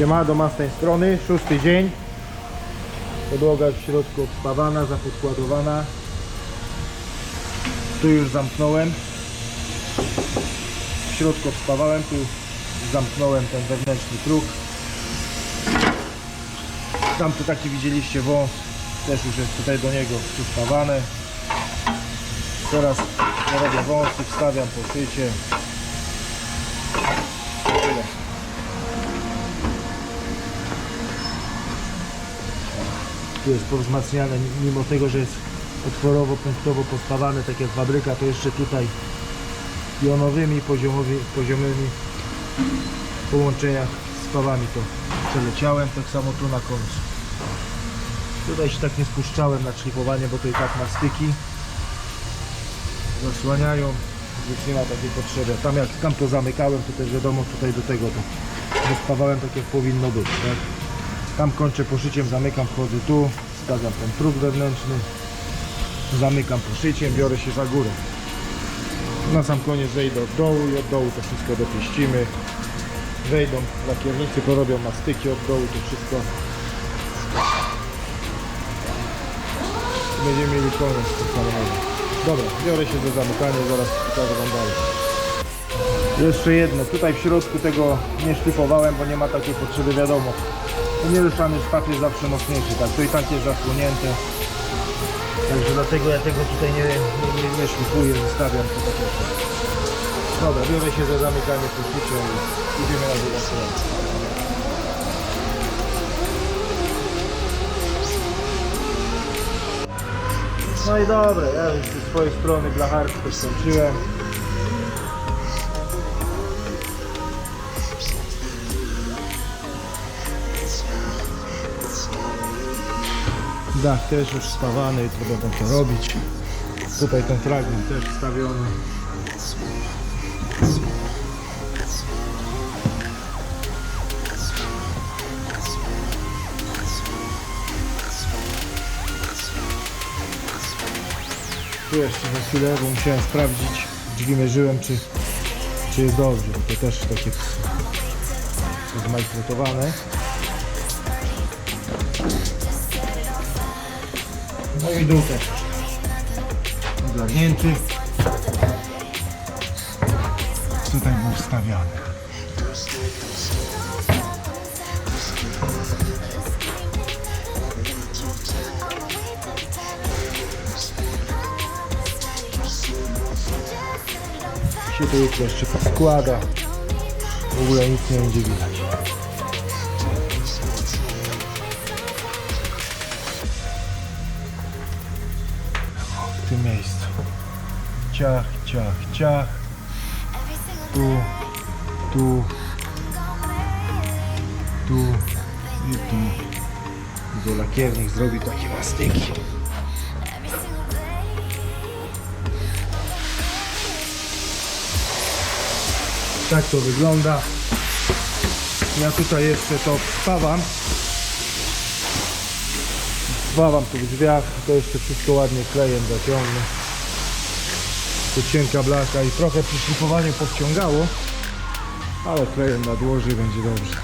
Siema, doma z tej strony, szósty dzień. Podłoga w środku obspawana, zapodkładowana. Tu już zamknąłem. W środku obspawałem, tu zamknąłem ten wewnętrzny próg. Tam tu taki widzieliście wąs, też już jest tutaj do niego przyspawany. Teraz robię wąsy, wstawiam po szycie. Tyle. Jest powzmacniane, mimo tego, że jest otworowo, punktowo pospawane, tak jak fabryka, to jeszcze tutaj pionowymi, poziomowi, poziomymi połączeniach z pawami to przeleciałem, tak samo tu na końcu. Tutaj się tak nie spuszczałem na szlifowanie, bo to i tak ma styki zasłaniają, więc nie ma takiej potrzeby. Tam jak tam to zamykałem, to też wiadomo tutaj do tego to rozpawałem tak jak powinno być. Tak? Tam kończę poszyciem, zamykam, wchodzę tu, stawiam ten próg wewnętrzny, zamykam poszyciem, biorę się za górę. Na sam koniec wejdę od dołu i od dołu to wszystko dopieścimy. Wejdą lakiernicy, porobią mastyki od dołu, to wszystko. Będziemy mieli koniec z tym samochodem. Dobra, biorę się za zamykanie, zaraz pokażę Wam dalej. Jeszcze jedno, tutaj w środku tego nie szlifowałem, bo nie ma takiej potrzeby, wiadomo. Nieruszany szpach jest zawsze mocniejszy, tak, to i tak jest zasłonięte. Także dlatego ja tego tutaj nie, nie, nie, szlifuję, zostawiam to. Dobra, biorę się za zamykanie pusznicze i idziemy na drugą stronę. No i dobra, ja już ze swojej strony blacharki skończyłem. Dach też już stawany, jutro będę to robić. Tutaj ten fragment też wstawiony. Tu jeszcze za chwilę, bo musiałem sprawdzić, drzwi mierzyłem, czy, czy jest dobrze, to też takie zmajstrotowane. No i dół. Tutaj był wstawiany. się jutro jeszcze składa. W ogóle nic nie będzie widać. Ciach, ciach, ciach. Tu, tu, tu i tu. Do lakiernik zrobi takie mastyki. Tak to wygląda. Ja tutaj jeszcze to spawam. Spawam tu w drzwiach, to jeszcze wszystko ładnie klejem zaciągnę. Tu cienka blaka i trochę przy powciągało, ale klejem nadłoży i będzie dobrze.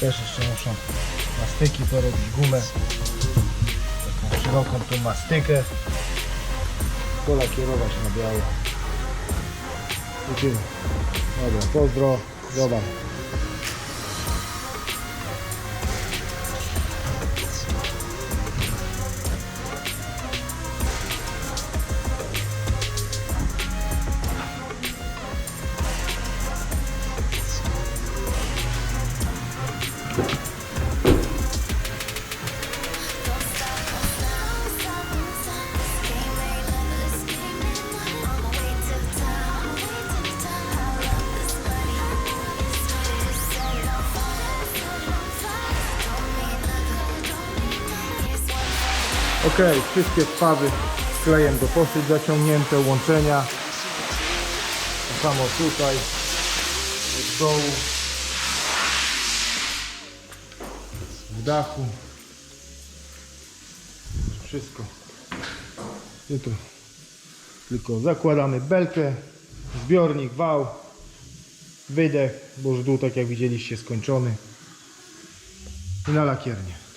Też jeszcze muszę mastyki porobić, gumę. Taką szeroką tą mastykę. Polakierować na biało. Lecimy. Dobra, pozdro. Dobra. Ok, wszystkie spawy klejem do poszyć zaciągnięte, łączenia. To samo tutaj, od dołu, w dachu. wszystko. Jutro tylko zakładamy belkę, zbiornik, wał, wydech, bo dół, tak jak widzieliście, skończony. I na lakiernię.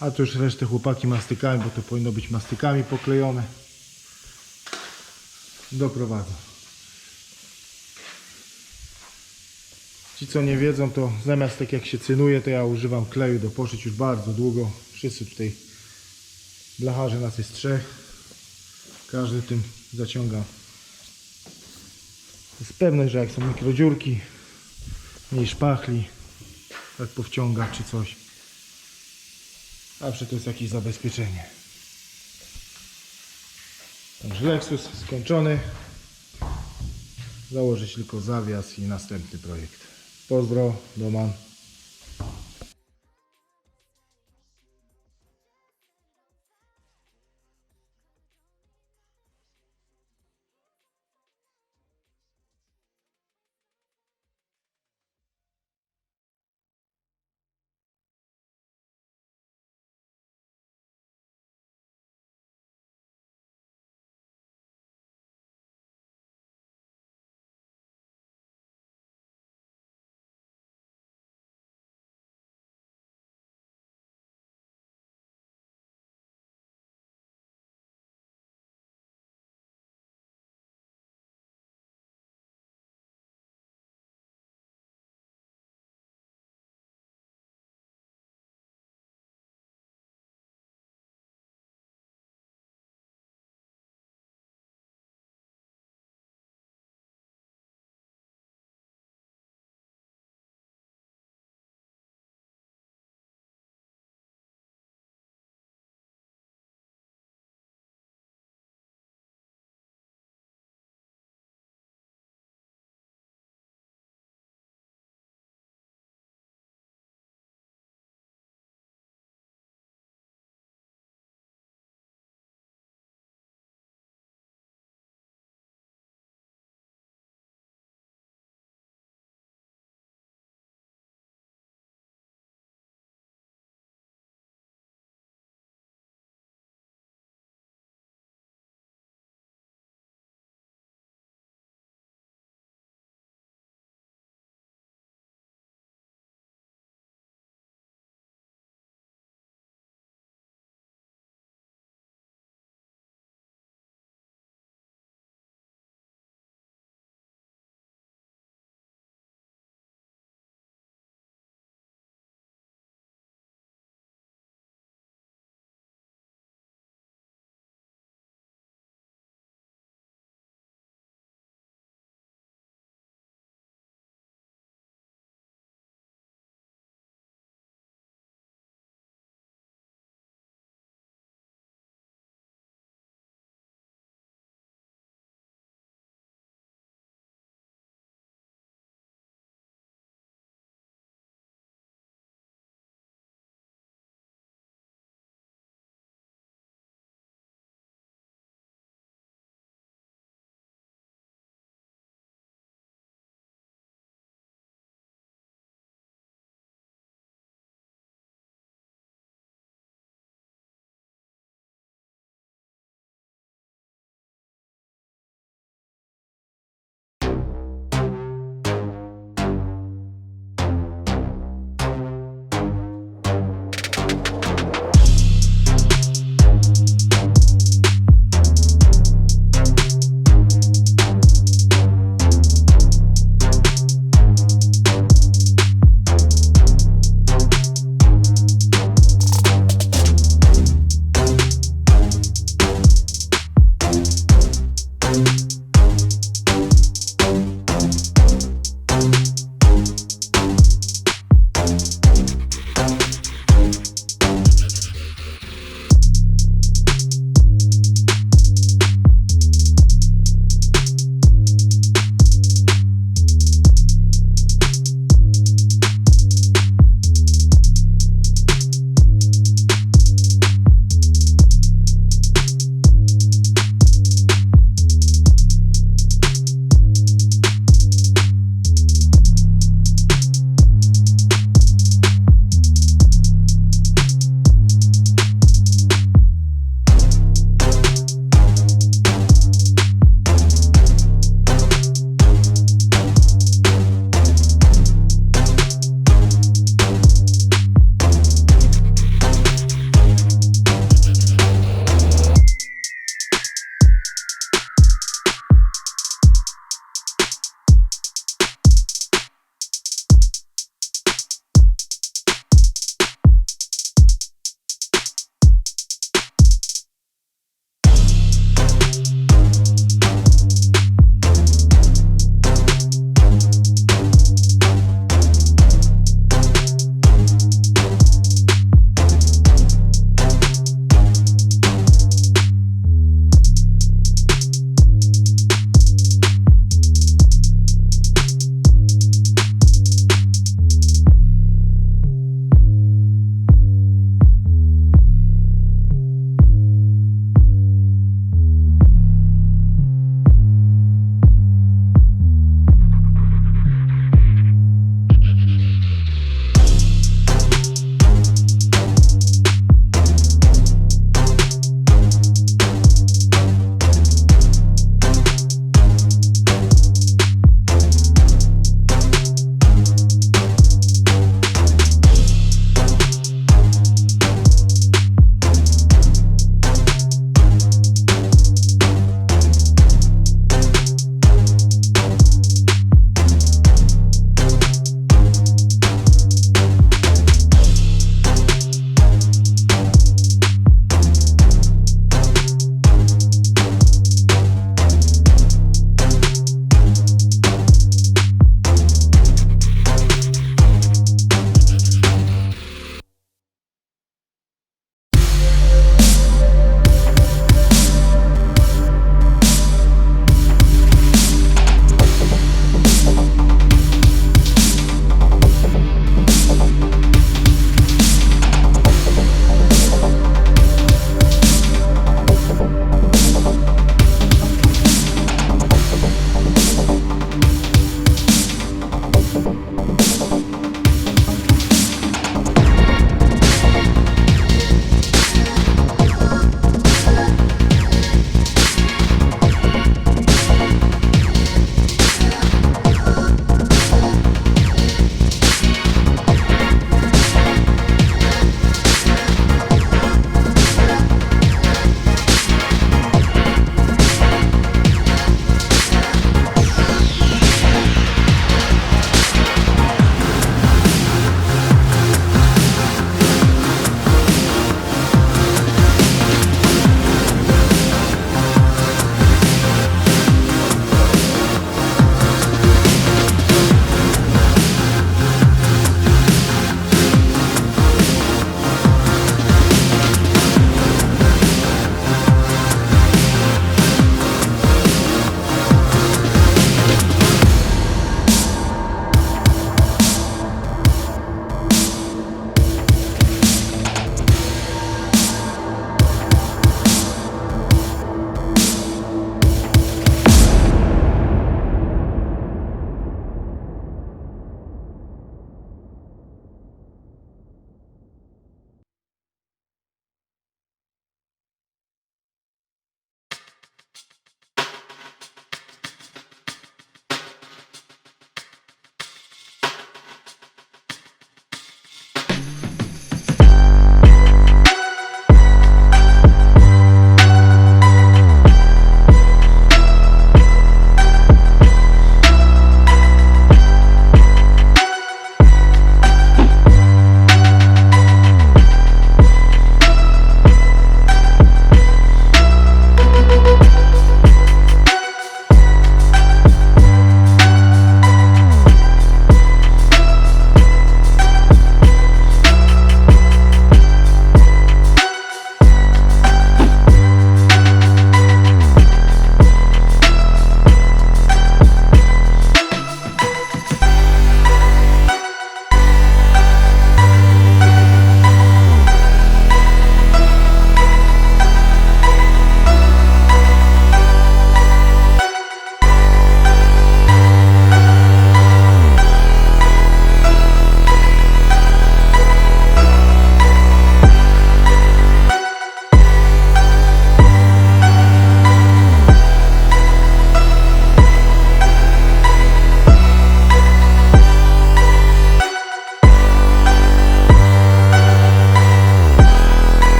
A tu już resztę chłopaki mastykami, bo to powinno być mastykami poklejone. Doprowadzę. Ci co nie wiedzą, to zamiast tak jak się cynuje, to ja używam kleju do poszyć już bardzo długo. Wszyscy tutaj blacharzy nas jest trzech. Każdy tym zaciąga. Jest pewność, że jak są mikrodziurki, mniej szpachli, tak powciąga czy coś. Zawsze to jest jakieś zabezpieczenie. Także Lexus skończony. Założyć tylko zawias i następny projekt. Pozdro, Doman.